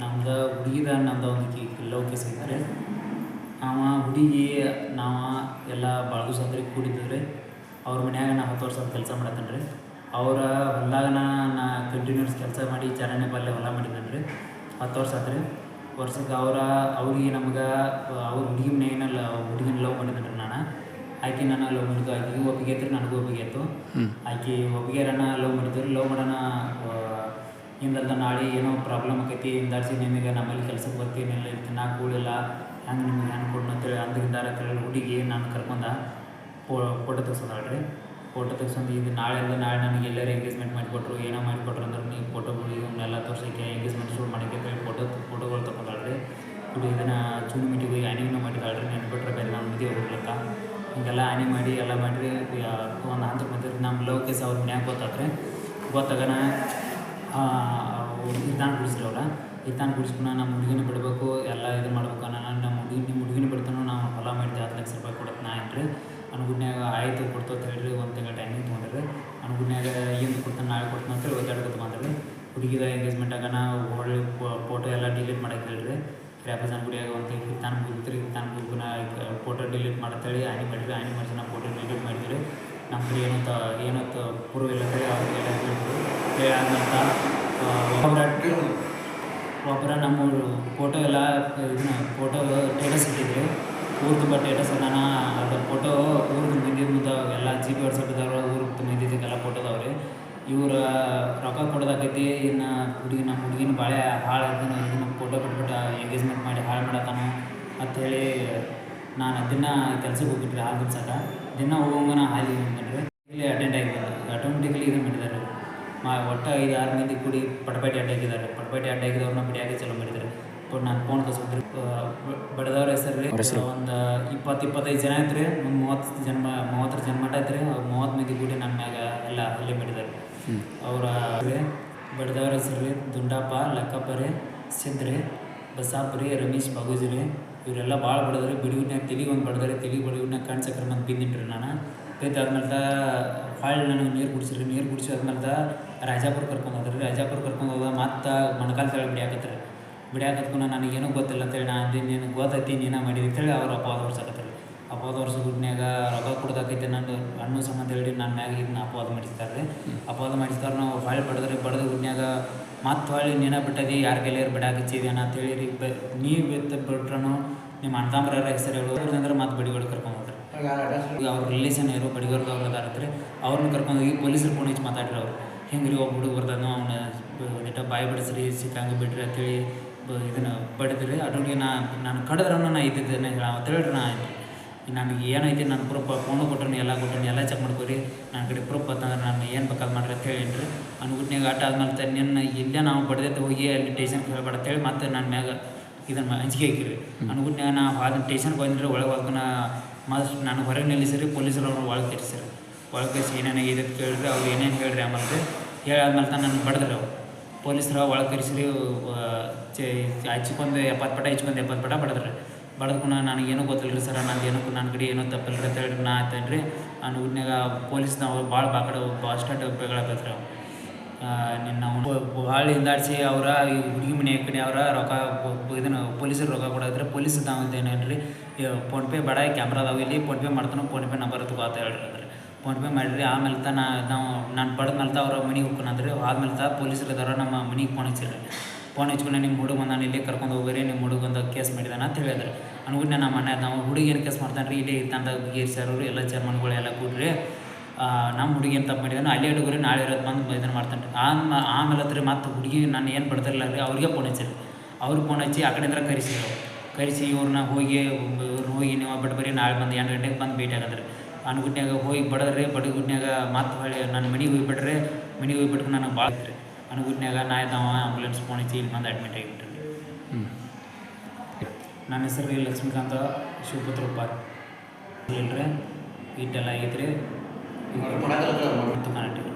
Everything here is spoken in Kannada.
ನಮ್ದು ಹುಡುಗಿದ ನಮ್ದು ಒಂದು ಲವ್ ಕೇಸ್ ಐತ್ರಿ. ಅವ ಹುಡುಗಿ ನಾವು ಎಲ್ಲ ಭಾಳ ದಿವಸ ಅಂದ್ರೆ ಕೂಡಿದ್ದೀವಿ ಅವ್ರ ಮನ್ಯಾಗ ನಾ ಹತ್ತು ವರ್ಷ ಕೆಲಸ ಮಾಡತ್ತೇನೆ ರೀ ಅವರ ಹೊಲ್ದಾಗ ನಾ ಕಂಟಿನ್ಯೂಸ್ ಕೆಲಸ ಮಾಡಿ ಚರಣೆ ಪಲ್ಯ ಹೊಲ ಮಾಡಿದ್ದೇನೆ ರೀ ಹತ್ತು ವರ್ಷ ಆತ್ರಿ. ವರ್ಷಕ್ಕೆ ಅವರ ಅವ್ರಿಗೆ ನಮ್ಗೆ ಅವ್ರ ಹುಡುಗಿ ಮನೆಯಲ್ಲ ಹುಡುಗಿನ ಲವ್ ಮಾಡಿದ್ದೇನೆ ರೀ ನಾನು. ಆಕೆ ನಾನು ಲವ್ ಮಾಡಿದ್ದು ಆಕೆಗೂ ಒಪ್ಪಿಗೆ ಐತ್ರಿ ನನಗೂ ಒಪ್ಪಿಗೆ ಆಯಿತು ಆಕೆ ಒಪ್ಪಿಗೆರನ್ನ ಲವ್ ಮಾಡಿದ್ರು ಲವ್ ಮಾಡೋಣ ಹಿಂದಲ್ದ ನಾಳೆ ಏನೋ ಪ್ರಾಬ್ಲಮ್ ಆಕೈತಿ, ಹಿಂದಾಡ್ಸಿ ನಿಮಗೆ ನಮ್ಮಲ್ಲಿ ಕೆಲ್ಸಕ್ಕೆ ಬರ್ತೀನಿಲ್ಲ ಇರ್ತೀನಿ ನಾ ಕೂಡಿಲ್ಲ ಹೆಂಗೆ ನಿಮ್ಗೆ ಹೆಂಗೆ ಕೊಡೋಣ ಅಂತೇಳಿ ಅಂದ್ರಿಂದಾರ ಅಂತೇಳಿ ಹುಡುಗಿ ನಾನು ಕರ್ಕೊಂಡ ಫೋಟೋ ತೆಗ್ಸೋದಾಳ್ರಿ ಫೋಟೋ ತೆಗ್ಸೊಂದು ಇದು ನಾಳೆಯಿಂದ ನಾಳೆ ನನಗೆ ಎಲ್ಲರೂ ಎಂಗೇಜ್ಮೆಂಟ್ ಮಾಡಿಕೊಟ್ರು, ಏನೋ ಮಾಡಿಕೊಟ್ರು ಅಂದ್ರೆ ನೀವು ಫೋಟೋಗಳು ಇವನ್ನೆಲ್ಲ ತೋರ್ಸೋಕ್ಕೆ ಎಂಗೇಜ್ಮೆಂಟ್ ಶೂಟ್ ಮಾಡೋಕ್ಕೆ ಅಂತೇಳಿ ಫೋಟೋ ಫೋಟೋಗಳು ತೊಗೊಂಡಾಳ್ರಿ ಹುಡುಗಿ ಇದನ್ನು ಚೂನ್ ಮೀಟಿಗೆ ಹೋಗಿ ಆ್ಯನಿಮ್ನ ಮಾಡಿದಾಳ್ರಿ ನೆನ್ಬಿಟ್ರೆ ಬೇರೆ ನಾನು ಮದುವೆ ಹೋಗ್ಲಕ್ಕ. ಹಿಂಗೆಲ್ಲ ಆ್ಯನಿ ಮಾಡಿ ಎಲ್ಲ ಮಾಡಿರಿ ಒಂದು ಹಂತಕ್ಕೆ ಬಂದಿರಿ ನಮ್ಮ ಲವ್ ಕೇಸ್ ಅವ್ರ ಮನ್ಯಾಗ ಗೊತ್ತಾತ್ರಿ. ಗೊತ್ತಾಗನ ಇರ್ತಾನ ಬಿಡಿಸ್ಕೊಂಡು ನಮ್ಮ ಹುಡುಗಿನ ಬಿಡಬೇಕು, ಎಲ್ಲ ಇದು ಮಾಡ್ಬೇಕು ನಾನು ನಮ್ಮ ಹುಡುಗಿ ನಿಮ್ಮ ಹುಡುಗಿನ ಬಿಡ್ತಾನೋ ನಾವು ಹೊಲ ಮಾಡಿದ್ದೆ ಹತ್ತು ಲಕ್ಷ ರೂಪಾಯಿ ಕೊಡತ್ತೆ ನಾ ಏನ್ರಿ? ಅನುಗುಡ್ನ್ಯಾಗ ಆಯಿತು ಕೊಡ್ತು ಅಂತ ಹೇಳ್ರಿ ಒಂದು ತಿಂಗಳ ಟೈಮಿಂಗ್ ತೊಗೊಂಡ್ರಿ ಅನುಗುಡ್ನ್ಯಾಗ ಏನು ಕೊಡ್ತಾನೆ ನಾಳೆ ಕೊಡ್ತಾನೆ ಅಂತೇಳಿ ಒದ್ದಾಡ್ಕೊತ ಬಂದ್ರಿ ಹುಡುಗಿದ ಎಂಗೇಜ್ಮೆಂಟಾಗ ನಾವು ಹೊಳ್ಳಿ ಫೋಟೋ ಎಲ್ಲ ಡಿಲೀಟ್ ಮಾಡಕ್ಕೆ ಹೇಳ್ರಿ. ರ್ಯಾಪಸನ್ ಗುಡಿಯಾಗ ಒಂದು ಹಿತ್ತಾನ ಮುಗಿದ್ರಿ ಹಿತ್ತಾನ ನಾ ಫೋಟೋ ಡಿಲೀಟ್ ಮಾಡತ್ತೇಳಿ, ಆನಿ ಮಾಡಿರಿ, ಆನಿ ಮಾಡಿಸಿ ನಾವು ಫೋಟೋ ಡಿಲೀಟ್ ಮಾಡಿದ್ರಿ. ನಮ್ಮ ಕಡೆ ಏನಂತ ಏನಂತ ಪೂರ್ವ ಇಲ್ಲ ಅವ್ರಿಗೆಲ್ಲ ಹೇಳಿದ್ರು ಹೇಳಾದ್ನಂತ ಒಬ್ಬರ ನಮ್ಮ ಫೋಟೋ ಎಲ್ಲ, ಇದನ್ನ ಫೋಟೋ ಸ್ಟೇಟಸ್ ಇಟ್ಟಿದ್ರು. ಊರು ತುಂಬ ಸ್ಟೇಟಸ್ ನಾನು ಅದ್ರ ಫೋಟೋ ಊರ್ದು ಮಂದಿ ಎಲ್ಲ ಜಿ ಪಿ ವಾಟ್ಸಪ್ದವ್ರು ಊರಿಗೆ ಊರು ಮಂದಿದ್ದಕ್ಕೆಲ್ಲ ಫೋಟೋ ಅದಾವ್ರಿ ಇವ್ರ ರೊಕ್ಕ ಕೊಡೋದಾಕೈತಿ ಇನ್ನು ಹುಡುಗಿ ನಮ್ಮ ಹುಡುಗಿನ ಭಾಳ ಹಾಳು ಇದನ್ನು ಇದನ್ನು ಫೋಟೋ ಕೊಟ್ಬಿಟ್ಟು ಎಂಗೇಜ್ಮೆಂಟ್ ಮಾಡಿ ಹಾಳು ಮಾಡತ್ತಾನ ಅಂಥೇಳಿ ನಾನು ದಿನ ಕೆಲ್ಸಕ್ಕೆ ಹೋಗ್ಬಿಟ್ರಿ ಹಾಲು ದಿನ ಹೋಗೋಂಗನ ನಾ ಇಲ್ಲಿ ಅಟೆಂಡ್ ಆಗಿದ್ದಾರೆ ಆಟೋಮೆಟಿಕಲಿ ಇದನ್ನು ಮಾಡಿದ್ದಾರೆ ಮಾ ಒಟ್ಟು ಐದು ಆರು ಮಂದಿ ಕೂಡಿ ಪಟಪಟಿ ಅಡ್ಡಾಕಿದ್ದಾರೆ. ಪಟಪಟಿ ಅಡ್ಡ ಹಾಕಿದವ್ರನ್ನ ಬಿಡಿಯಾಗಿ ಚಲೋ ಮಾಡಿದ್ದಾರೆ. ಬಟ್ ನಾನು ಫೋನ್ ಕಸ್ಬಿಟ್ರಿ ಬಡದವ್ರ ಹೆಸರು ರೀ. ಒಂದು ಇಪ್ಪತ್ತು ಇಪ್ಪತ್ತೈದು ಜನ ಐತ್ರಿ ಒಂದು ಮೂವತ್ತು ಜನ್ಮ ಮೂವತ್ತರ ಜನ್ಮಟ ಐತ್ರಿ ಅವ್ರು ಮೂವತ್ತು ಮಂದಿ ಕೂಡಿ ನನ್ನ ಮ್ಯಾಗ ಎಲ್ಲ ಹಲ್ಲೆ ಮಾಡಿದ್ದಾರೆ. ಅವರ ಬಡದವ್ರ ಹೆಸರು ರೀ. ದುಂಡಪ್ಪ ಲಕ್ಕಪ್ಪ ರೀ. ಸಿದ್ರಿ ಬಸಾಪ್ ರೀ. ರಮೇಶ್ ಬಾಗೂಜಿ ರೀ. ಇವರೆಲ್ಲ ಭಾಳ ಬಡದ್ರಿ ಬಿಡುವಿನಾಗ ತೆಲಿಗೆ ಒಂದು ಬಡದ್ರಿ ತಿಳಿ ಬಡವಿನಾಗ ಕಣ್ ಚಕ್ರ ಮಂದಿ ಬಿದ್ದಿನ್ರಿ ನಾನು. ಬಿದ್ದಾದ್ಮೇಲೆ ಹೊಳ್ಳಿ ನನಗೆ ನೀರು ಕುಡಿಸಿರಿ ನೀರು ಕುಡಿಸಿ ಆದ್ಮೇಲೆ ರಾಜಾಪುರ ಕರ್ಕೊಂಡು ಹೋದ್ರಿ. ರಾಜಾಪುರ ಕರ್ಕೊಂಡು ಹೋದಾಗ ಮತ್ತೆ ಮೊಣಕಾಲು ತೆಳಗೆ ಬಿಡ್ಯಾಕತ್ರಿ. ಬಿಡ್ಯಾಕತ್ಕೊಂಡು ನನಗೇನು ಗೊತ್ತಿಲ್ಲ ಅಂತೇಳಿ ನಾನು ಅಂದಿನಿ ನಿನಗೆ ಗೊತ್ತೈತಿ, ನೀನು ಮಾಡಿದಿ ಅಂತೇಳಿ ಅವ್ರು ಅಪವಾದ ಹೊರ್ಸಕತ್ರಿ ಅಪವಾದ ವರ್ಷ ಗುಡ್ನ್ಯಾಗ ರೊಕ್ಕ ಕೊಡ್ದಾಕೈತೆ ನಾನು ಹಣ್ಣು ಸಂಬಂಧ ಹೇಳಿ ನನ್ನ ಮ್ಯಾಗ ಇದನ್ನ ಅಪವಾದ ಮಾಡಿಸ್ತಾರೆ ರೀ ಅಪವಾದ ಮಾಡಿಸ್ತಾರೆ, ನಾವು ಹೊಳ್ಳಿ ಬಡದ್ರಿ, ಬಡದ ಗುಡ್ನ್ಯಾಗ ಮತ್ತೆ ಹೊಳ್ಳಿ ನೀನ ಬಿಟ್ಟದಿ, ಯಾರ ಕೈಲಿಯರ್ ಅಂತ ಅಂತೇಳಿ ರೀ ಬ, ನೀವು ಬಿತ್ತ ಬಿಟ್ರೂ ನಿಮ್ಮ ಅಣ್ಣತಾಮ್ರ ಹೆಸರು ಹೇಳೋದು ಅಂದ್ರೆ ಮತ್ತೆ ಬಡಿಗಳು ಕರ್ಕೊಂಡು ಹೋದ್ರಿ ಈಗ ಅವ್ರ ರಿಲೇಷನ್ ಇರೋ ಬಡಿಗರ್ದು ಅವ್ರು ಅದಾರತ್ರಿ ಅವ್ರನ್ನ ಕರ್ಕೊಂಡು ಹೋಗಿ ಪೊಲೀಸರು ಫೋನ್ ಹಚ್ಚಿ ಮಾತಾಡ್ರಿ ಅವ್ರು. ಹಿಂಗೆ ರೀ ಒಬ್ಬ ಹುಡುಗ ಬರ್ತಾನೋ ಅವನ ಒಂದಿಟ ಬಾಯಿ ಬಿಡಿಸ್ರಿ ಸಿಕ್ಕಂಗೆ ಬಿಡ್ರಿ ಅಂತೇಳಿ ಬ ಇದನ್ನು ಬಡಿದ್ರಿ. ಅದ್ರಿಗೆ ನಾ ನಾನು ಕಡದ್ರನ್ನ ನಾ ಇದ್ದಿದ್ದೇನೆ. ಹೇಳ ಅಂತೇಳ್ರಿ ನಾ ನನಗೆ ಏನೈತಿ ನನ್ನ ಪ್ರೂಫ್ ಫೋನು ಕೊಟ್ರಿ ಎಲ್ಲ ಕೊಟ್ರಿ ಎಲ್ಲ ಚೆಕ್ ಮಾಡ್ಕೊರಿ. ನನ್ನ ಕಡೆ ಪ್ರೂಫ್ ಅಂತಂದ್ರೆ ನಾನು ಏನು ಬೇಕಾದ್ ಮಾಡ್ರಿ ಅಂತ ಹೇಳಿನ್ರಿ. ಅನ್ಗುಟ್ನಾಗ ಆಟ ಆದ್ಮೇಲೆ ನಿನ್ನ ಇಲ್ಲೇ ನಾವು ಬಡ್ದೈತೆ ಹೋಗಿ ಅಲ್ಲಿ ಟೇಷನ್ಗೆ ಹೇಳ್ಬೇಡ ಅಂತೇಳಿ ಮತ್ತೆ ನನ್ನ ಮ್ಯಾಗ ಇದನ್ನು ಹಂಚಿಕೆ ಹಾಕಿರಿ. ಅನ್ಗುಟ್ನಾಗ ನಾ ಅದನ್ನ ಟೇಷನ್ಗೆ ಬಂದ್ರೆ ಒಳಗೆ ಹೋಗ್ನ ಮಸ್ತ್ ನಾನು ಹೊರಗೆ ನಿಲ್ಲಿಸಿರಿ ಪೊಲೀಸರು ಅವ್ರು ಒಳಗೆ ಕರೆಸಿರಿ ಒಳಗೆ ಕರೆಸಿ ಏನೇನು ಇದೆ ಅಂತ ಕೇಳಿರಿ ಅವ್ರು ಏನೇನು ಹೇಳ್ರಿ ಆಮೇಲೆ ಹೇಳಾದ್ಮೇಲೆ ತಾನು ನನ್ನ ಬಡ್ದ್ರು ಅವ್ರು. ಪೊಲೀಸರು ಒಳಗೆ ಕರೆಸಿರಿ ಚೆ ಹಚ್ಕೊಂದು ಎಪ್ಪತ್ತು ಪಟ, ಹಚ್ಕೊಂಡು ಎಪ್ಪತ್ತು ಪಟ ಬಡದ್ರಿ. ಬಡದ್ಕೊಂಡು ನನಗೇನು ಗೊತ್ತಿಲ್ಲ ರೀ ಸರ್, ನಂದು ಏನಕ್ಕೂ ನನ್ನ ಕಡೆ ಏನೋ ತಪ್ಪಿಲ್ಲ ರೀ ಅಂತ ನಾ ಆಯ್ತೇನು ರೀ ನಾನು ಊರಿನಾಗ ಪೊಲೀಸ್ನವ್ರು ಭಾಳ ಬಾಕಡೆ ಬಸ್ ಸ್ಟಾಂಡ್ ಬೇಗಳಾಕತ್ರಿ ಅವ್ರು. ನಿನ್ನ ಭಾಳ ಹಿಂದಾಡಿಸಿ ಅವರ, ಈ ಹುಡುಗಿ ಮನೆ ಕಡೆ ಅವರ ರೊಕ್ಕ ಇದನ್ನು ಪೊಲೀಸರು ರೊಕ್ಕ ಕೊಡೋದ್ರೆ ಪೊಲೀಸ್ ಅಂತ ಏನೇನು ರೀ ಫೋನ್ಪೇ ಬೇಡ, ಕ್ಯಾಮ್ರಾದವು ಇಲ್ಲಿ, ಫೋನ್ಪೇ ಮಾಡ್ತಾನೆ, ಫೋನ್ಪೇ ನಂಬರ್ ತಗೋ ಅಂತ ಹೇಳ್ರಿ ಅಂದ್ರೆ. ಫೋನ್ಪೇ ಮಾಡಿರಿ ಆಮೇಲೆ ತ ನಾವು, ನಾನು ಬಡ್ದ ಮೇಲೆ ಅವ್ರ ಮನೆಗೆ ಹೋಗ್ಕೊಂಡ್ರಿ ಆದ್ಮೇಲೆ ತ ಪೊಲೀಸರು ನಮ್ಮ ಮನೆಗೆ ಫೋನ್ ಹಚ್ಚಿರಿ ಫೋನ್ ಹಚ್ಕೊಂಡು ನಿಮ್ಮ ಹುಡುಗ ನಾನು ಇಲ್ಲಿ ಕರ್ಕೊಂಡು ಹೋಗ್ರಿ ನಿಮ್ಮ ಹುಡುಗ ಒಂದು ಕೇಸ್ ಮಾಡಿದಾನ ಅಂತ ಹೇಳಿದ್ರು. ಅನ್ಕೊಂಡು ನಮ್ಮ ಮನೆ, ನಾವು ಹುಡುಗ ಏನು ಕೇಸ್ ಮಾಡ್ತಾನೆ ರೀ ಇಲ್ಲಿ ತಂದಾಗ ಗೀರ್ಸರು ಎಲ್ಲ ಚೇರ್ಮನ್ಗಳು ಎಲ್ಲ ಕೂಡ್ರಿ ನಮ್ಮ ಹುಡುಗಿ ಏನು ತಪ್ಪು ಮಾಡಿದಾನೆ, ಅಲ್ಲಿ ಹುಡುಗರು ನಾಳೆ ಇರೋದು ಬಂದು ಇದನ್ನು ಮಾಡ್ತಾನೆ ರೀ ಆಮೇಲೆ ಹತ್ರ ಮತ್ತು ಹುಡುಗಿ ನಾನು ಏನು ಬಡ್ದಿರಲ್ಲ ರೀ ಅವ್ರಿಗೆ ಫೋನ್ ಹಚ್ಚಿರಿ ಅವ್ರಿಗೆ ಫೋನ್ ಹಚ್ಚಿ ಆ ಕಡೆಯಿಂದ ಕರೆಸಿದ್ರು ಕರೆಸಿ ಇವ್ರನ್ನ ಹೋಗಿ ಇವ್ರನ್ನ ಹೋಗಿ ನೀವು ಬಿಟ್ಟು ಬರೀ ನಾಳೆ ಬಂದು ಎಂಟು ಗಂಟೆಗೆ ಬಂದು ಭೇಟಿ ಆಗದ್ರಿ. ಅನ್ಗುಟ್ನ್ಯಾಗ ಹೋಗಿ ಬಡದ್ರಿ ಬಡಗುಟ್ನ್ಯಾಗ ಮತ್ತೆ ಹೊಳ್ಳಿ ನನ್ನ ಮನೆಗೆ ಹೋಗ್ಬಿಟ್ರೆ ಮನೆಗೆ ಹೋಗ್ಬಿಟ್ರೆ ನನಗೆ ಭಾಳ ರೀ ಅನುಗುಟ್ನ್ಯಾಗ ನಾ ಇದ್ದಾವ ಆಂಬುಲೆನ್ಸ್ ಫೋನ್ ಹಚ್ಚಿ ಇಲ್ಲಿ ಬಂದು ಅಡ್ಮಿಟ್ ಆಗಿಬಿಟ್ರಿ. ನನ್ನ ಹೆಸರು ರೀ ಲಕ್ಷ್ಮೀಕಾಂತ ಶಿವಪುತ್ರ ಉಪ್ಪಾರ್. ಇಲ್ಲರಿ ಇಟ್ಟೆಲ್ಲ ಐತ್ರಿ ಕರ್ನಾಟಕ